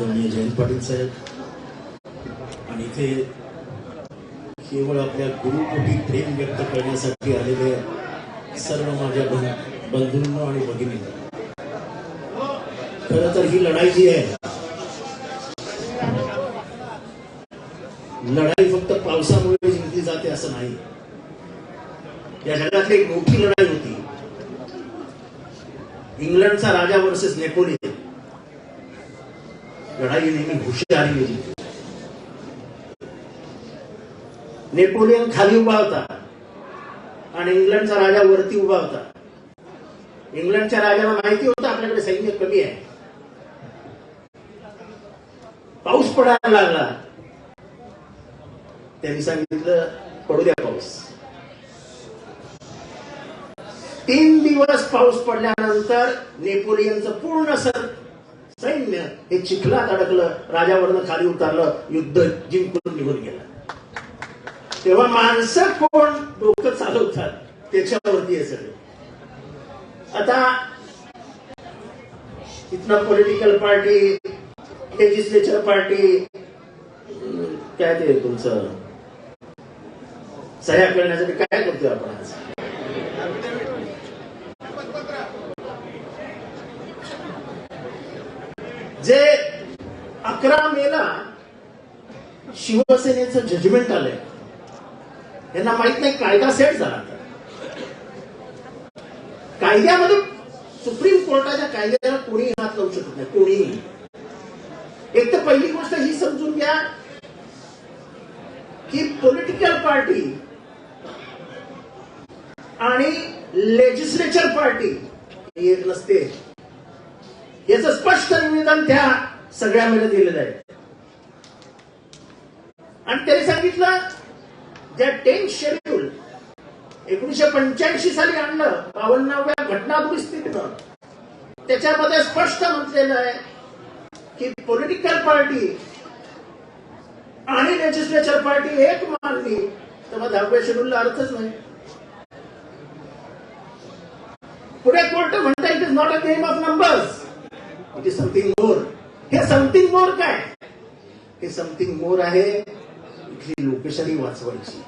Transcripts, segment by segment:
आदरणीय जयंत पाटील साहेब. आणि इथे केवळ आपल्या गुरुपोटी प्रेम व्यक्त करण्यासाठी आलेले सर्व माझ्या बंधूंना आणि भगिनी खर तर ही लढाई जी आहे लढाई फक्त पावसामुळे जिंकली जाते असं नाही. या जगातली एक मोठी लढाई होती. इंग्लंडचा राजा वर्सेस नेपोलियन. लढाई नेहमी हुशारी गेली नेपोलियन खाली उभा होता आणि इंग्लंडचा राजा वरती उभा होता. इंग्लंडच्या राजाला माहिती होतं आपल्याकडे सैन्य कमी आहे. पाऊस पडायला लागला. त्यांनी सांगितलं पडू द्या पाऊस. तीन दिवस पाऊस पडल्यानंतर नेपोलियनचं पूर्ण सर सैन्य हे चिखलात अडकलं राजावरनं खाली उतरलं युद्ध जिंकून निघून गेलं. तेव्हा माणसं कोण? डोकं चालवतात त्याच्यावरती आहे सगळे. आता इथनं पॉलिटिकल पार्टी लेजिस्लेचर पार्टी काय ते तुमचं? सह्या करण्यासाठी काय करतोय आपण आज? जे अकरा मेला शिवसेनेचं जजमेंट आलंय. यांना माहीत नाही कायदा सेट झाला कायद्यामध्ये सुप्रीम कोर्टाच्या कायद्याला कोणीही हात लावू शकत नाही कोणीही. एक तर पहिली गोष्ट ही समजून घ्या की पॉलिटिकल पार्टी आणि लेजिस्लेचर पार्टी येत एक नसते याच स्पष्ट निदान त्या सगळ्यामध्ये दिलेलं आहे. आणि त्याने सांगितलं ज्या टेन शेड्यूल एकोणीशे पंच्याऐंशी साली आणलं बावन्नाव्या घटना दुरुस्तीनं त्याच्यामध्ये स्पष्ट म्हटलेलं आहे की पॉलिटिकल पार्टी आणि लेजिस्लेचर पार्टी एक मानली तर मग दहाव्या शेड्यूलला अर्थच नाही. पुढे कोर्ट म्हणता it is not a game of numbers म्हणजे समथिंग मोर हे समथिंग मोर काय? हे समथिंग मोर आहे इथली लोकेशनही वाचवायची.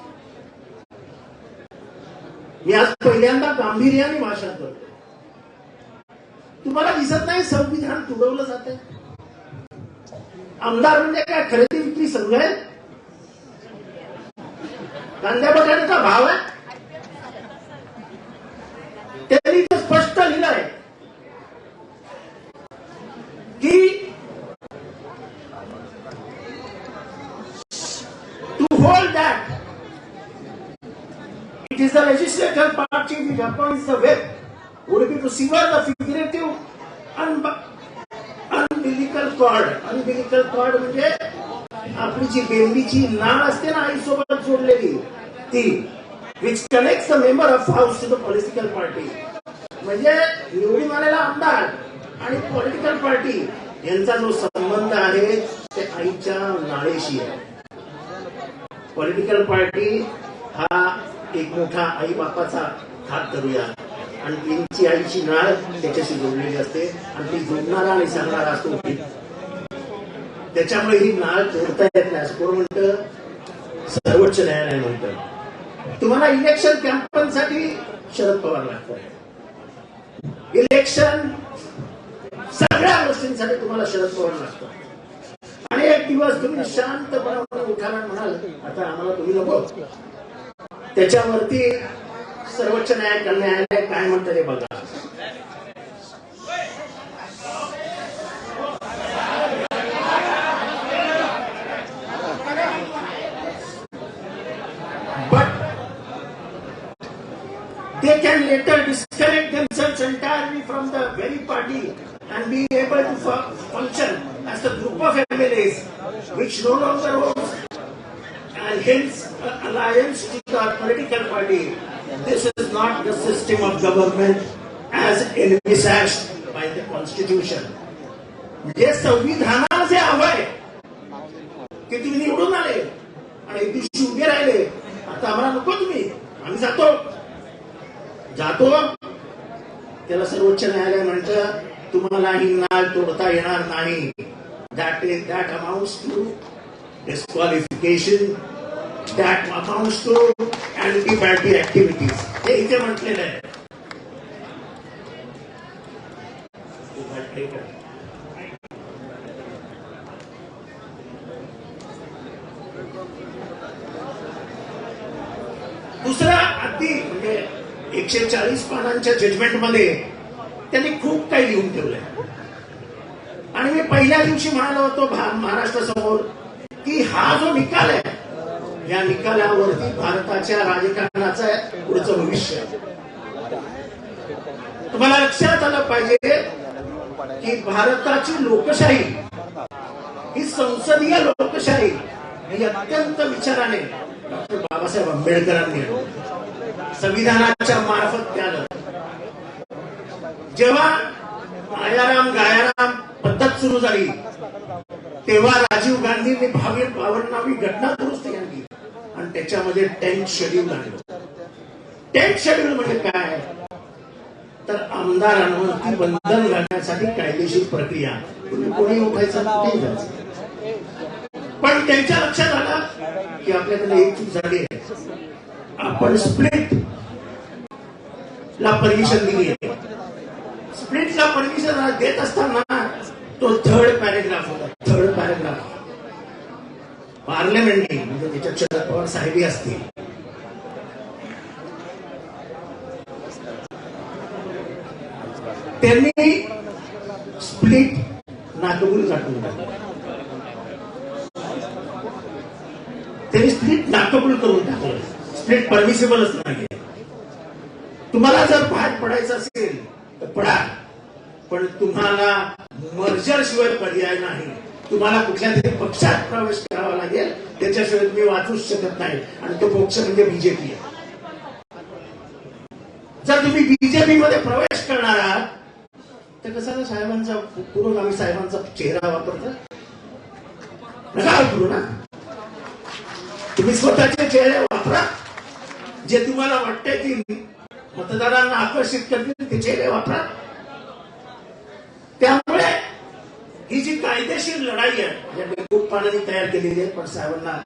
मी आज पहिल्यांदा गांभीर्याने भाषण करतो तुम्हाला दिसत नाही संविधान तुडवलं जात आमदार म्हणजे काय? खरेदी विक्री संघ आहे? कांद्या बटाट्याचा भाव आहे? त्यांनी इथं स्पष्ट लिहिलंय आहे to hold that it is the legislature party which appoints the whip would be to sever the figurative un- umbilical cord umbilical cord म्हणजे आपली जी बेंबीची नाळ असते ना आईसोबत जोडलेली ती which connect the member of house to the political party म्हणजे निवडून आलेला आमदार आणि पॉलिटिकल पार्टी यांचा जो संबंध आहे ते आईच्या नाळेशी आहे पॉलिटिकल पार्टी हा एक मोठा आई बापाचा हात धरूया. आणि त्यांची आईची नाळ त्याच्याशी जोडलेली असते. आणि ती जोडणारा आणि सांगणारा असतो त्याच्यामुळे ही नाळ जोडता येत नाही असं कोण म्हणतं? सर्वोच्च न्यायालय म्हणतं. तुम्हाला इलेक्शन कॅम्पेनसाठी शरद पवार लागतात इलेक्शन सगळ्या गोष्टींसाठी तुम्हाला शरद पवार लागतात एक दिवस तुम्ही शांतपणे उठाला आणि म्हणाल आता आम्हाला तुम्ही नको त्याच्यावरती सर्वोच्च न्यायालय न्यायालय काय म्हणतं ते बघा But they can later disconnect themselves entirely from the very party and be able to fu- function as the group of families, which no longer owns and hence uh, alliance to the political party. This is not the system of government as envisaged by the constitution. म्हणजे संविधानाला हवंय की तुम्ही निवडून आले आणि एक दिवशी उभे राहिले आता आम्हाला नको तुम्ही आम्ही जातो जातो त्याला सर्वोच्च न्यायालय म्हणतं तुम्हाला ही नाळ तोडता येणार नाही that is that amounts to disqualification, that amounts to anti-party activities. हे इथे म्हटलेलं आहे दुसरा अगदी म्हणजे एकशे चाळीस पानांच्या जजमेंटमध्ये त्यांनी खूप काही लिहून ठेवलंय आणि मी पहिल्या दिवशी म्हणालो होतो महाराष्ट्रासमोर की हा जो निकाल आहे या निकालावरती भारताच्या राजकारणाचं पुढचं भविष्य तुम्हाला लक्षात आलं पाहिजे की भारताची लोकशाही ही संसदीय लोकशाही ही अत्यंत विचाराने डॉक्टर बाबासाहेब आंबेडकरांनी संविधानाच्या मार्फत त्यानं. जेव्हा आयाराम गायाराम पद्धत सुरू झाली. तेव्हा राजीव गांधींनी भावी भावनावी घटना दुरुस्ती आणली. आणि त्याच्यामध्ये टेन्थ शेड्यूल आणलं. टेन्थ शेड्यूल म्हणजे काय? तर आमदारांवरती बंधन घालण्यासाठी कायदेशीर प्रक्रिया. कोणी उठायचं? पण त्यांच्या लक्षात आलं की आपल्याकडे एक चूक झाली आहे. आपण स्प्लिट ला परमिशन दिली आहे. स्प्लिटला परमिशन देत असताना तो थर्ड पॅरेग्राफ होता. थर्ड पॅरेग्राफ पार्लमेंटने म्हणजे त्याच्यात शरद पवार साहेबी असतील. त्यांनी स्प्लिट नाकबूल काढून टाकलं. त्यांनी स्प्लिट नाकबूल करून टाकलं. स्प्लिट परमिसिबलच नाही तुम्हाला जर भाग पडायचं असेल तर पडा. तुम्हाला मर्जर शिवाय पर्याय नाही. तुम्हाला कुठल्या तरी पक्षात प्रवेश करावा लागेल त्याच्याशिवाय तुम्ही वाचूच शकत नाही. आणि तो पक्ष म्हणजे बीजेपी आहे जर तुम्ही बीजेपी मध्ये प्रवेश करणार आहात तर कसं साहेबांचा पुरोगामी साहेबांचा चेहरा वापरता? नका वापरू ना. तुम्ही स्वतःचे चेहरे वापरा. जे तुम्हाला वाटते की मतदारांना आकर्षित करतील ते चेहरे वापरा. त्यामुळे ही जी कायदेशीर लढाई आहे म्हणजे खूप पाण्याने तयार केलेली आहे पण साहेबांना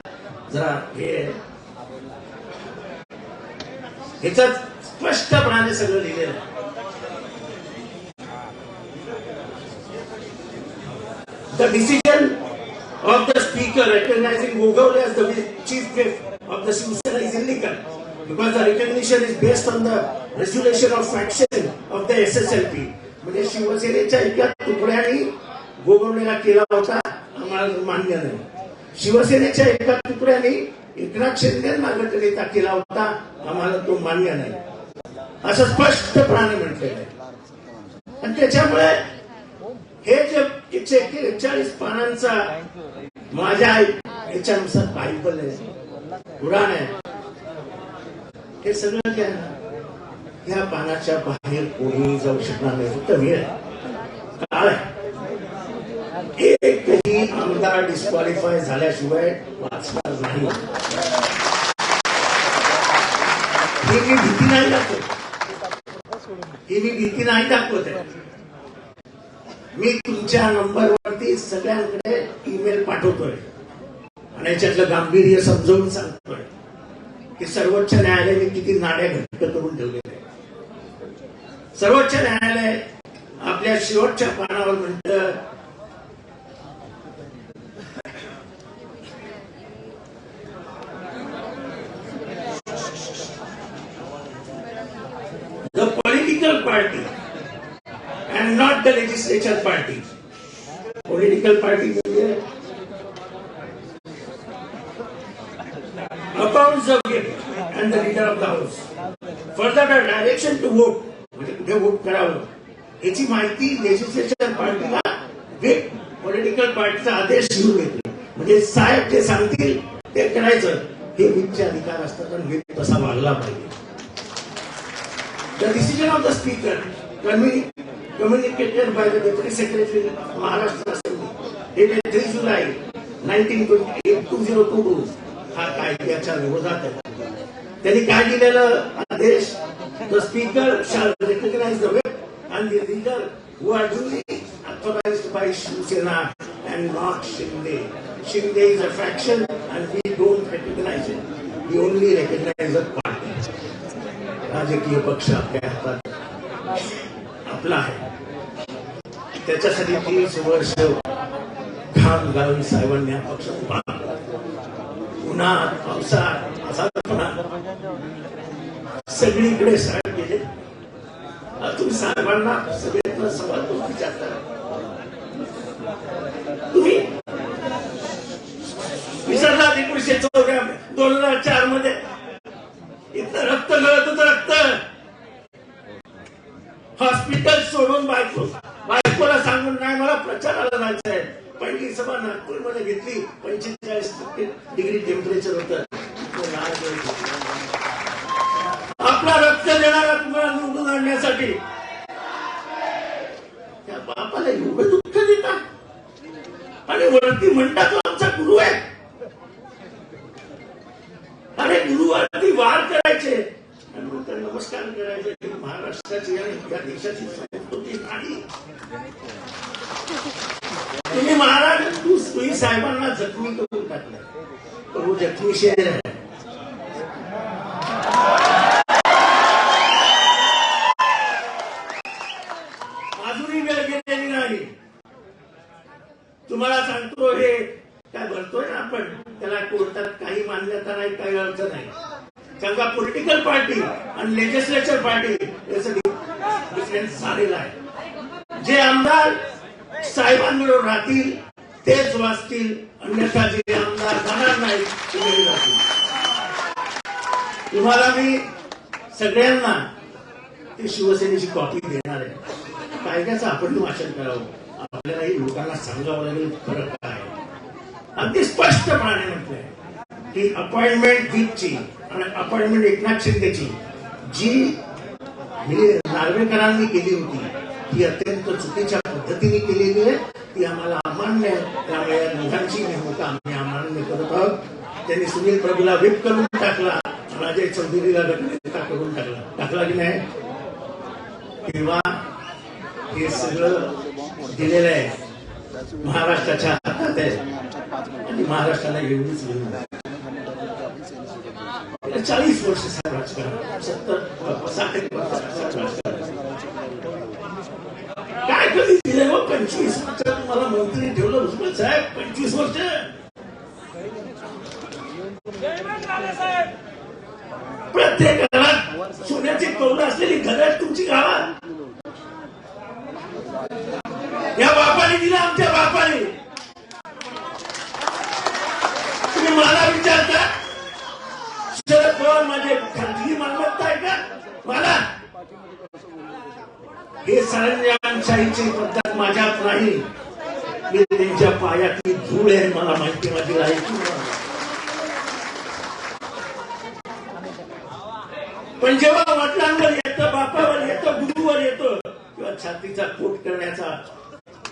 जरा हे हेच स्पष्टपणाने सगळं लिहिलेलं आहे. The decision of the speaker recognising Gogawale the chief gift of the Shivsena is इंडिकल because the recognition is based on the resolution of faction of the S S L P म्हणजे शिवसेनेच्या एका तुकड्याने गोगवलेला केला होता आम्हाला मान्य नाही. शिवसेनेच्या एका तुकड्याने एकनाथ शिंदे नागरिकता केला होता आम्हाला तो मान्य नाही. असं स्पष्टपणाने म्हटलेलं आहे. आणि त्याच्यामुळे हे जे एकशे एक्केचाळीस पानांचा माझ्या याच्यानुसार बायबल आहे पुराण आहे. हे सगळं काय? या पानाच्या बाहेर कोणी जाऊ शकणार नाही. फक्त मी आहे. काळ एकही आमदार डिस्क्वालिफाय झाल्याशिवाय वाचणार नाही. ही मी भीती नाही दाखवत. ही मी भीती नाही दाखवत मी तुमच्या नंबरवरती सगळ्यांकडे ईमेल पाठवतोय. आणि याच्यातलं गांभीर्य समजावून सांगतोय. की सर्वोच्च न्यायालयाने किती नाड्या घट्ट करून ठेवलेल्या आहेत. सर्वोच्च न्यायालय आपल्या शेवटच्या पानावर म्हणत the political party and not the legislature party political party म्हणजे accounts of game and the leader of the house further direction to vote कुठे वोट करावं. याची माहिती लेजिस्लेचर पार्टीला विप पॉलिटिकल पार्टीचा आदेश घेऊन घेतला म्हणजे साहेब जे सांगतील ते करायचं. हे विपचे अधिकार असतात आणि विप तसा वागला पाहिजे. The decision of the speaker communi- communicated by the deputy secretary of Maharashtra Assembly dated 3 July 1928 2022 हा कायद्याच्या विरोधात आहे. त्यांनी काय दिलेलं आदेश? The speaker shall recognise the whip and the leader who are duly authorised by Shivsena and not Shinde. Shinde is a faction and we don't recognize it. We only recognize a party. राजकीय पक्ष आपल्या हातात आपला आहे त्याच्यासाठी तीस वर्ष घाम घालून साहेबांनी हा पक्ष उभा केला. उन्हात पावसात असापणा सगळीकडे साहेब गेले. तुम्ही साहेबांना सगळ्यांना सवाल करून विचारता तुम्ही विसरला एकोणीशे चौऱ्या दोन हजार चारमध्ये. इथं रक्त मिळत होतं रक्त. हॉस्पिटल सोडून बायको बायकोला सांगून नाही मला प्रचाराला जायचंय पहिली सभा नागपूरमध्ये घेतली पंचेचाळीस डिग्री टेम्परेचर होतं. निवडून त्या बापाला एवढं दुःख देता? आणि वरती म्हणतात आमचा गुरु आहे. अरे गुरुवरती वार करायचे. आणि नमस्कार करायचे. महाराष्ट्राची आणि या देशाची संस्कृती नाही तुम्ही महाराज तू तुम्ही साहेबांना जखमी करून टाकलं तो जखमी शेर आहे. गेलेली नाही. तुम्हाला सांगतो हे काय भरतोय ना आपण त्याला कोर्टात काही मान्यता नाही काही अर्थ नाही. समजा पॉलिटिकल पार्टी आणि लेजिस्लेचर पार्टी डिफरन्स झालेला आहे. जे आमदार साहेबांबरोबर राहतील तेच वाचतील अन्यथा जे आमदार जाणार नाही ते राहतील. तुम्हाला मी सगळ्यांना ती शिवसेनेची कॉपी देणार आहे. कायद्याचं आपण वाचन करावं आपल्यालाही लोकांना सांगावं लागेल फरक काय आहे. अगदी स्पष्टपणे म्हटलंय की अपॉइंटमेंट दीपची आणि अपॉइंटमेंट एकनाथ शिंदेची जी ही नार्वेकरांनी केली होती ती अत्यंत चुकीच्या पद्धतीने केलेली आहे ती आम्हाला अमान्य आहे. त्यामुळे या दोघांची नेमणूक आम्ही अमान्य करत आहोत त्यांनी सुनील प्रभूला व्हिप करून टाकला आणि अजय चौधरीला करून टाकला टाकला की नाही तेव्हा हे सगळं दिलेलं आहे. महाराष्ट्राच्या हातात आहे. आणि महाराष्ट्राला घेऊनच घेऊन चाळीस वर्ष साहेब राजकारण सत्तर साठ वर्ष. काय कधी दिले हो? पंचवीस वर्ष तुम्हाला मंत्री ठेवलं भुजबळ साहेब. पंचवीस वर्ष. प्रत्येक घरात सोन्याची कौल असलेली घरं तुमची गावात या बापाने दिला आमच्या बापाने. तुम्ही मला विचारता शरद पवार माझे खाजगी मालमत्ता आहे का? मला. हे सरंजामशाहीची पद्धत माझ्यात नाही. मी त्यांच्या पायातली धूळ आहे मला माहिती माझी राहायची पण जेव्हा वडिलांवर येतं बापावर येतं गुरुवर येतं किंवा छातीचा पोट करण्याचा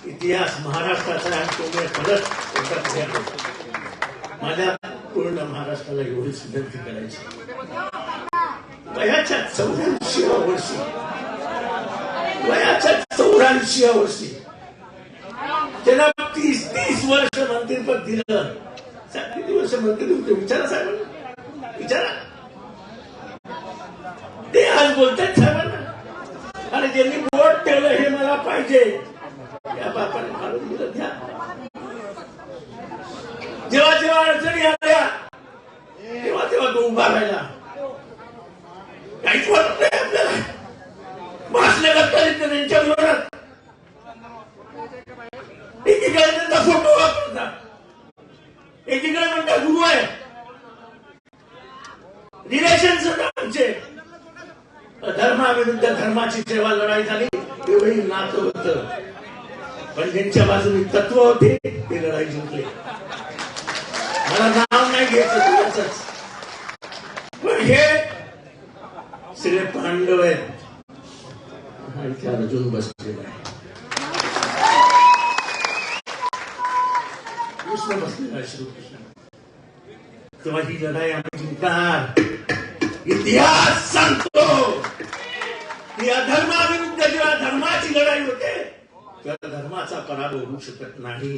इतिहास महाराष्ट्राचा आणि तो मी परत एका पुढे माझ्या पूर्ण महाराष्ट्राला एवढीच विनंती करायची. वयाच्या चौऱ्याऐंशी वर्षी वयाच्या चौऱ्याऐंशी वर्षी त्याला तीस तीस वर्ष मंत्रीपद दिलं. किती वर्ष मंत्री होते? विचारा साहेबांना. विचारा. ते आज बोलतात साहेबांना. आणि ज्यांनी बोट ठेवलं हे मला पाहिजे या बापाने मारून दिलं द्या जेव्हा जेव्हा अडचणी आल्या तेव्हा तेव्हा तो उभा राहिला काहीच वाटत नाही आपल्याला भाषणे करतात त्यांच्या विरोधात एकीकडे त्यांचा फोटो वापरतात एकीकडे म्हणतात गुरु आहे रिलेशन आमचे धर्माविरुद्ध धर्माची जेव्हा लढाई झाली तेवढी नातं होत पण ज्यांच्या बाजूने तत्व होते ते लढाई जिंकले. मला नाव नाही घ्यायचं तुझ्याच पण हे श्री पांडव आहेत. अर्जुन बसलेला आहे कृष्ण बसलेला आहे श्रीकृष्ण. तेव्हा ही लढाई आम्ही जिंकणार इतिहास सांगतो की अधर्माविरुद्ध जेव्हा धर्माची लढाई होते तेव्हा धर्माचा पराभव सांगू शकत नाही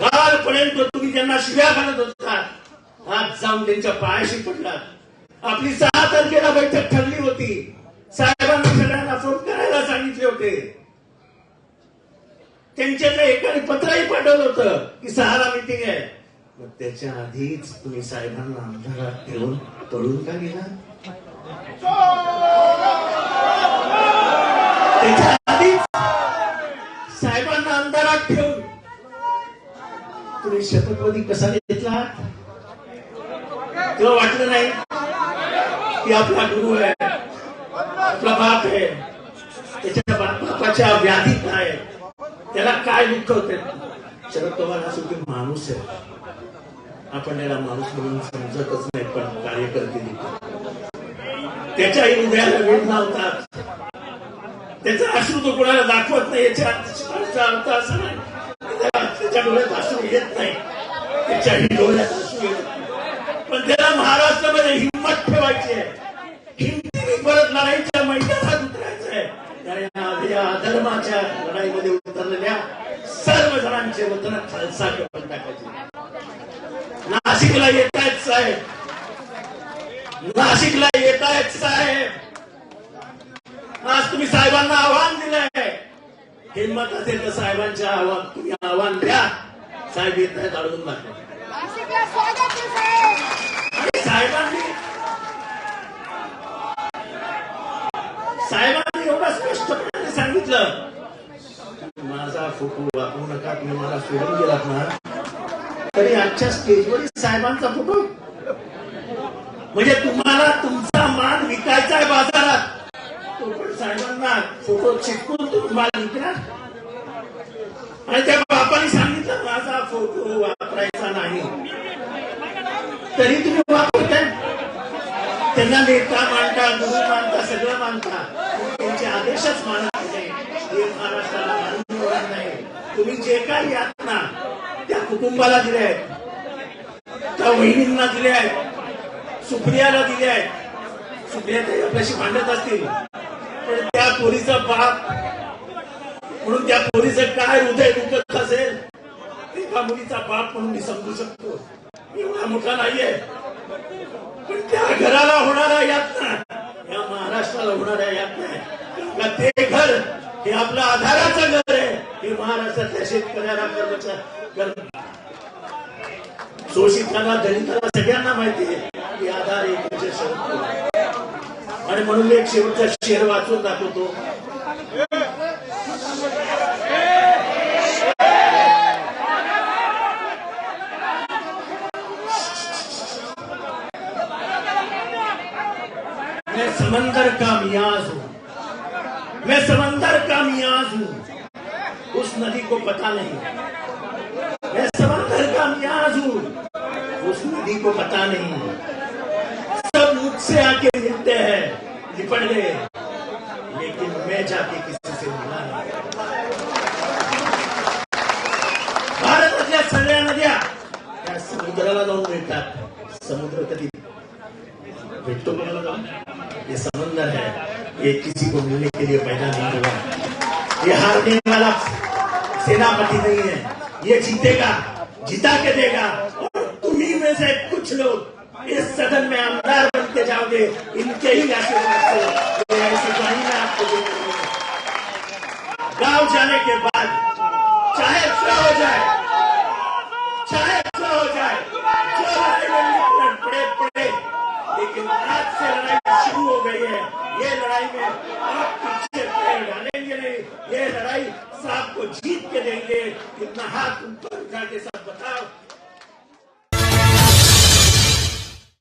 कालपर्यंत तुम्ही त्यांना शिव्या घालत होता आज जाऊन त्यांच्या पायाशी पडलात. आपली सहा तारखेला बैठक ठरली होती. साहेबांनी सगळ्यांना फोन करायला सांगितले होते. त्यांच्याकडे एकाने पत्रही पाठवलं होतं की सहाला मिटिंग आहे. मग त्याच्या आधीच तुम्ही साहेबांना अंधारात ठेवून पळून का गेला त्याच्या तुम्ही शपथविधी कसा घेतला? तुला वाटलं नाही? की आपला गुरु आहे? आपला बाप आहे? त्याच्या बापाच्या व्याधी काय आहे? त्याला काय दुःख होते शरद पवार हा सुद्धा माणूस आहे. आपण त्याला माणूस म्हणून समजतच नाही पण कार्यकर्ते त्याच्याही हृदयाला वेदना होतात त्याचा अश्रू तो कोणाला दाखवत नाही याच्या अर्थ असा नाही. त्याच्या डोळ्यात अश्रू येत नाही. त्याच्याही डोळ्यात अश्रू येत नाही. पण त्याला महाराष्ट्रामध्ये हिंमत ठेवायची आहे. हिमतीने परत लढाईच्या मैदानात उतरायचं आहे. त्याने या अधर्माच्या लढाईमध्ये उतरलेल्या सर्व जणांचे वतन खालसा करून टाकायचे. नाशिकला येत आहेत साहेब. नाशिकला येत आहेत साहेब. आज तुम्ही साहेबांना आव्हान दिलंय. हिंमत असेल तर साहेबांच्या आव्हान तुम्ही आव्हान द्या. साहेब येत आहेत अडवून आणि साहेबांनी साहेबांनी एवढं स्पष्टपणे सांगितलं. माझा फोटो वापरू नका तुम्ही मला सोडून गेलात ना. तरी आजच्या स्टेजवर साहेबांचा फोटो. म्हणजे तुम्हाला तुमचा मान विकायचा आहे बाजारात तो साहेबांना फोटो चिटकून तुम्हाला विकणार आणि त्या बापाने सांगितलं माझा फोटो वापरायचा नाही. तरी तुम्ही वापरताय. त्यांना नेता मानता गुरु मानता सगळं मानता. त्यांचे आदेशच मानत नाही. हे महाराष्ट्राला मान्य नाही. तुम्ही जे काही आहात ना त्या कुटुंबाला दिले आहेत त्या वहिनींना दिले आहेत सुप्रियाला दिले आहेत सुप्रिया ताई आपल्याशी मांडत असतील. पण त्या पोरीचा बाप म्हणून त्या पोरीचं काय हृदय दुखत असेल एका मुलीचा बाप म्हणून मी समजू शकतो. एवढा मोठा नाहीये. पण त्या घराला होणारा यातना या महाराष्ट्राला होणाऱ्या यातना का ते घर हे आपलं आधाराचं घर आहे. हे महाराष्ट्रातल्या शेतकऱ्याला कर्मचारी शोषितांना दलितांना सगळ्यांना माहिती आहे. की आधार एक आणि म्हणून मी एक शेवटचा शेर वाचून दाखवतो. मैं समंदर का मियाज हूँ। मैं समंदर का मियाज हूँ। उस नदी को पता नहीं। मैं समंदर का मियाज हूँ। उस नदी को पता नहीं। मुझसे आके मिलते हैं। निपट गए लेकिन मैं जाके किसी से मिला नहीं। भारतातल्या सगळ्या नद्या त्या समुद्राला जाऊन मिळतात समुद्र कधी भेटतो कोणाला जाऊन ये समंदर है। ये किसी को मिलने के लिए पैदा नहीं हुआ ये हारने वाला सेनापति नहीं है। ये जीतेगा, जिता के देगा। और तुम्ही में से कुछ लोग इस सदन में आमदार बनते जाओगे, इनके ही आशीर्वाद से ऐसी आपको गाँव जाने के बाद, चाहे क्या हो जाए, चाहे क्या हो जाए, जो लड़ाई पड़े पड़े। लेकिन आज से लड़ाई शुरू हो गई है। ये लड़ाई में आप पीछे पैर डालेंगे नहीं, ये लड़ाई साहब को जीत के देंगे। इतना हाथ ऊपर उठा के सब बताओ